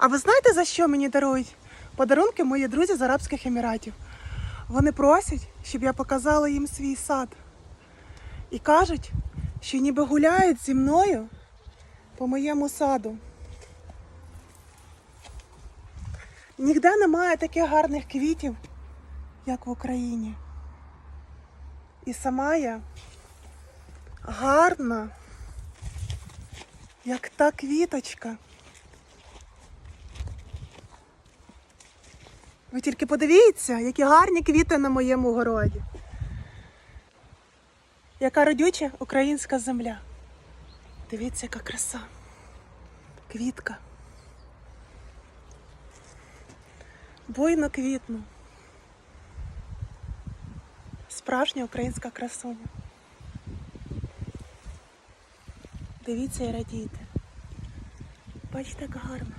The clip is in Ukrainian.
А ви знаєте, за що мені дарують подарунки мої друзі з Арабських Еміратів? Вони просять, щоб я показала їм свій сад. І кажуть, що ніби гуляють зі мною по моєму саду. Ніде немає таких гарних квітів, як в Україні. І сама я гарна, як та квіточка. Ви тільки подивіться, які гарні квіти на моєму городі. Яка родюча українська земля. Дивіться, яка краса. Квітка. Буйно квітну. Справжня українська красуня. Дивіться і радійте. Бачите, як гарно.